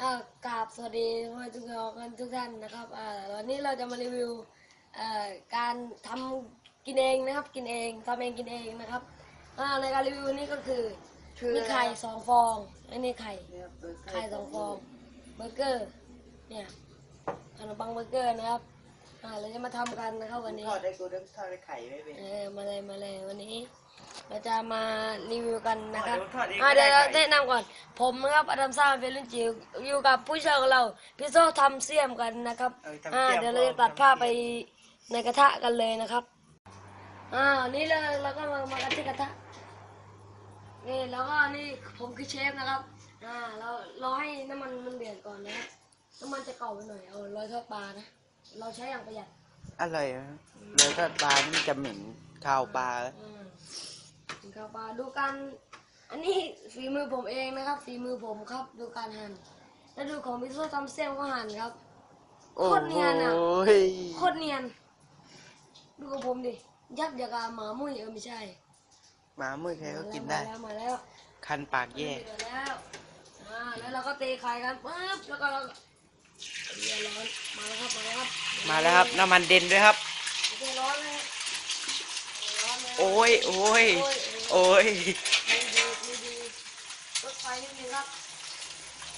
อ่ากราบสวัสดีทุกคนทุกท่านนะครับอ่าวันนี้เราจะมารีวิวเอ่อการทำกินเองนะครับ กินเองทำเองกินเองนะครับอ่าในการรีวิวนี้ก็คือคือมีไข่สองฟองอันนี้ไข่เนี่ยเบอร์เกอร์ไข่สองฟองเบอร์เกอร์เนี่ยขนมปังเบอร์เกอร์นะครับอ่าเราจะมาทำกันนะครับวันนี้ทอดได้กูต้องทอดได้ไข่ไม่เป็นเออมาเลยมาเลยวันนี้ เราจะมารีวิวกันนะครับทอดเองอ่าก็เดี๋ยวได้เราแนะนำก่อน ผมนะครับอดัมซ่าเป็นรุ่นจิ๋วอยู่กับผู้ช่วยของเราพี่โซ่ทำเสี่ยมกันนะครับเออทำอ่าสี่มเดี๋ยวเราจะตัดภาพไปในกระทะกันเลยนะครับอ่านี่เราเราก็มามากันที่กระทะนี่แล้วก็นี่ผมคือเชฟนะครับอ่าเราเราให้น้ำมันมันเดือดก่อนนะครับน้ำมันจะเก่าไปหน่อยเอาร้อยทอดปลานะเราใช้อย่างประหยัดอร่อยนะเลยทอดปลานี่มันจะเหม็นข้าวปลาอืม กินข้าวปลาดูกันอันนี้ฝีมือผมเองนะครับฝีมือผมครับ ดูการหั่นแล้วดูของพี่โซ่ทำเส้นก็หั่นครับโอ้โคตรเนียนอะโหโคตรเนียน ดูของผมดิยับอย่างกับหมามุ้ยเออไม่ใช่หมามือใครก็กินได้มาแล้วมาแล้วคันปากแย่มาแล้วอ่าแล้วเราก็ตีไข่กันปึ๊บแล้วก็เราก็เดี๋ยวร้อนมาแล้วครับมาแล้วครับมาแล้วครับน้ำมันเด่นด้วยครับโอเคร้อนเลยร้อนเลย โอ้ยโอ้ยโอ้ยดีดีดีดีรถไฟนิดนึงครับ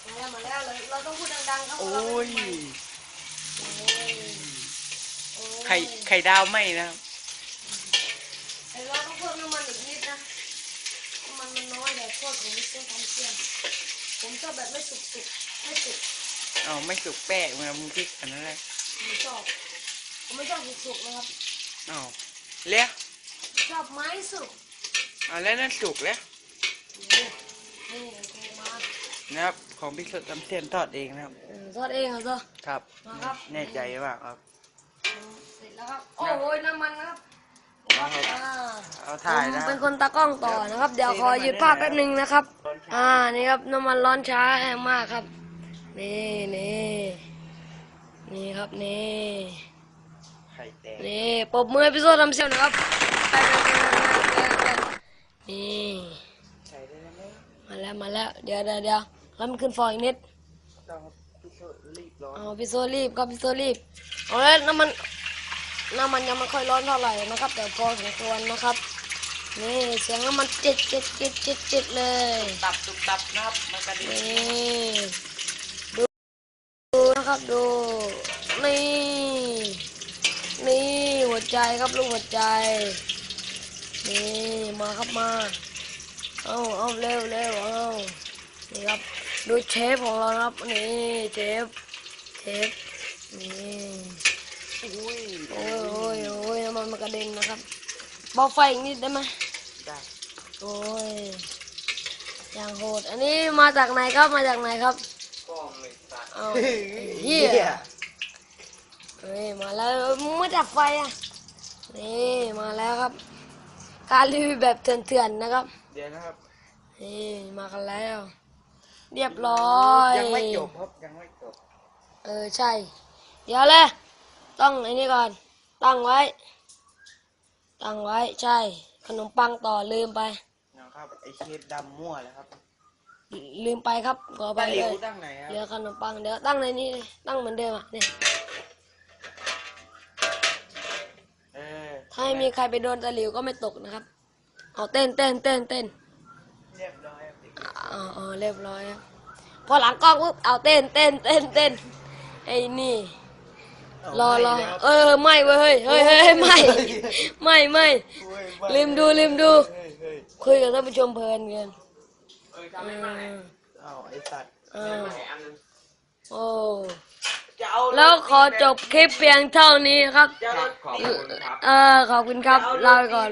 มาแล้วมาแล้วเลยเราต้องพูดดังๆครับโอ้เรายเป็นโอ้ยโอ้ยไข่ไข่ดาวไหมนะครับเดี๋ยวเราต้องเพิ่มน้ำมันอีกนิดนะน้ำมันมันน้อยแต่โทษของมิสเตอร์ทำเสียงผมชอบแบบไม่สุกสุกๆไม่สุกเอาไม่สุกแป้งมามึงพริกอันนั้นเลยผมชอบผมไม่ชอบสุกสุกๆนะครับเอาเลี้ย ชอบไม้สุกเอาแล้วนั่นสุกแล้วนี่นี่โอเคมานะครับ ของพี่สดทำเส้นทอดเองนะครับ เออทอดเองเหรอเจ้าครับมาครับ แน่ใจมากครับ เสร็จแล้วครับ โอ้โหน้ำมันนะครับมาครับอ่าเอาถ่ายนะผมเป็นคนตากล้องต่อนะครับ เดี๋ยวขอหยุดภาพแป๊บนึงนะครับ อ่านี่ครับน้ำมันร้อนช้าแรงมากครับ นี่นี่นี่ครับนี่ไข่แตกนี่ปรบมือให้พี่โซ่ทำเสียงหนะครับ ไปไปไปไปไปไปนี่ใส่ได้ไหมมาแล้วมาแล้วเดี๋ยวเดี๋ยวเดี๋ยวแล้วมันขึ้นฟองอีกนิดต้องพี่โชรีบร้อนเอาพี่โซ่รีบครับพี่โซ่รีบเอาแล้วน้ำมันน้ำมันยังไม่ค่อยร้อนเท่าไหร่นะครับ แต่พอสมควรนะครับนี่เสียงน้ำมันเจ็ดเจ็ดเจ็ดเจ็ดเจ็ดเลยตับตุบตับนะครับมันกระเด็นนี่ดูดูนะครับดูนี่นี่หัวใจครับลูกหัวใจ นี่มาครับมา เอาเอาเร็วเร็วเอานี่ครับ ดูเชฟของเรานะครับ นี่เชฟ เชฟ นี่อุ้ยโอ้ยโอ้ยโอ้ยน้ำมันมันกระเด็นนะครับเบาไฟอีกนิดได้ไหมได้ โอ้ย อย่างโหด อันนี้มาจากไหนครับ มาจากไหนครับกล้องเลยสัตว์เอาไอ้เฮียเฮ้ย มาแล้วมึงไม่ดับไฟอะ นี่ มาแล้วครับ การรีวิวแบบเถื่อนๆนะครับ เดี๋ยวนะครับ นี่มากันแล้ว เรียบร้อยยังไม่จบครับยังไม่จบ เออใช่ เดี๋ยวเลยต้องไอ้นี่ก่อน ตั้งไว้ ตั้งไว้ใช่ ขนมปังต่อลืมไปนะครับไอเชฟดำมั่วเลยครับ ลืมไปครับขอไปตาหเลลิวยตั้งไหนคเหลืรัอบขนมปังเดี๋ยวตั้งในนี้เลยตั้งเหมือนเดิมอะนี่เออถ้าไม่มีใครไปโดนตะหลิวก็ไม่ตกนะครับ เอาเต้นเต้นเต้นเต้นเรียบร้อยครับเอาเอาเรียบร้อยครับพอหลังกล้องปุ๊บเอาเต้นเต้นเต้นเต้นไอ้นี่รอรอเออไม่เว้ยเฮ้ยเฮ้ยเฮ้ยไม่ไม่ไม่ลืมดูลืมดูเฮ้ยเฮ้ยคุยกับท่านผู้ชมเพลินเกินเอ้ยเอทำไม่มาไหนอเอาไอสัตว์เออไม่อันนึงโอ้จะเอา แล้วขอจบคลิปเพียงเท่านี้ครับจะเอาขอบคุณครับ เออขอบคุณครับลาไปก่อน